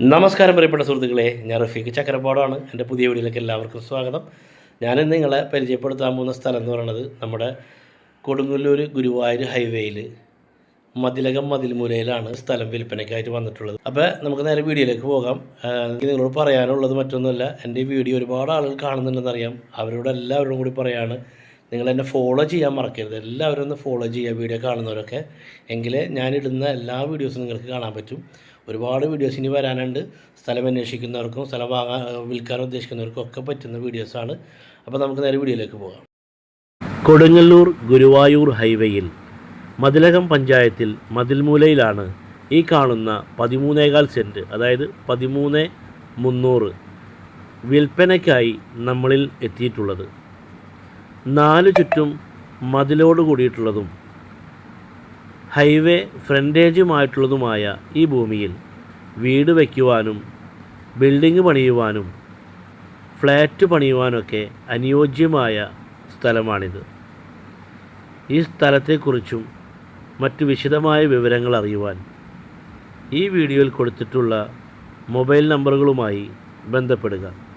നമസ്കാരം പ്രിയപ്പെട്ട സുഹൃത്തുക്കളെ ഞാൻ റഫീഖ് ചക്രപാടാണ് എന്റെ പുതിയ വീഡിയോയിലേക്ക് എല്ലാവർക്കും സ്വാഗതം. ഞാൻ നിങ്ങളെ പരിചയപ്പെടുത്താൻ പോകുന്ന സ്ഥലം എന്ന് പറയുന്നത് നമ്മുടെ കൊടുങ്ങല്ലൂർ ഗുരുവായൂർ ഹൈവേയിൽ മതിലകം മതിൽമുരയിലാണ് സ്ഥലം വിൽപ്പനയ്ക്കായിട്ട് വന്നിട്ടുള്ളത്. അപ്പോൾ നമുക്ക് നേരെ വീഡിയോയിലേക്ക് പോകാം. നിങ്ങളോട് പറയാനുള്ളത് മറ്റൊന്നുമല്ല എന്റെ വീഡിയോ ഒരുപാട് ആളുകൾ കാണുന്നുണ്ടെന്നറിയാം. അവരോട് എല്ലാവരോടും കൂടി പറയാണ് നിങ്ങൾ എന്നെ ഫോളോ ചെയ്യാൻ മറക്കരുത്. എല്ലാവരും ഒന്ന് ഫോളോ ചെയ്യുക വീഡിയോ കാണുന്നവരൊക്കെ. എങ്കിലേ ഞാനിടുന്ന എല്ലാ വീഡിയോസും നിങ്ങൾക്ക് കാണാൻ പറ്റും. ഒരുപാട് വീഡിയോസ് ഇനി വരാനുണ്ട്. സ്ഥലം അന്വേഷിക്കുന്നവർക്കും സ്ഥലം വാങ്ങാൻ വിൽക്കാൻ ഉദ്ദേശിക്കുന്നവർക്കും ഒക്കെ പറ്റുന്ന വീഡിയോസാണ് അപ്പോൾ നമുക്ക് നേരെ വീഡിയോയിലേക്ക് പോകാം. കൊടുങ്ങല്ലൂർ ഗുരുവായൂർ ഹൈവേയിൽ മതിലകം പഞ്ചായത്തിൽ മതിൽമൂലയിലാണ് ഈ കാണുന്ന പതിമൂന്നേകാൽ സെന്റ് അതായത് പതിമൂന്ന് മുന്നൂറ് വിൽപ്പനയ്ക്കായി നമ്മളിൽ എത്തിയിട്ടുള്ളത്. നാല് ചുറ്റും മതിലോട് കൂടിയിട്ടുള്ളതും ഹൈവേ ഫ്രണ്ടേജുമായിട്ടുള്ളതുമായ ഈ ഭൂമിയിൽ വീട് വയ്ക്കുവാനും ബിൽഡിംഗ് പണിയുവാനും ഫ്ലാറ്റ് പണിയുവാനൊക്കെ അനുയോജ്യമായ സ്ഥലമാണിത്. ഈ സ്ഥലത്തെക്കുറിച്ചും മറ്റു വിശദമായ വിവരങ്ങൾ അറിയുവാൻ ഈ വീഡിയോയിൽ കൊടുത്തിട്ടുള്ള മൊബൈൽ നമ്പറുകളുമായി ബന്ധപ്പെടുക.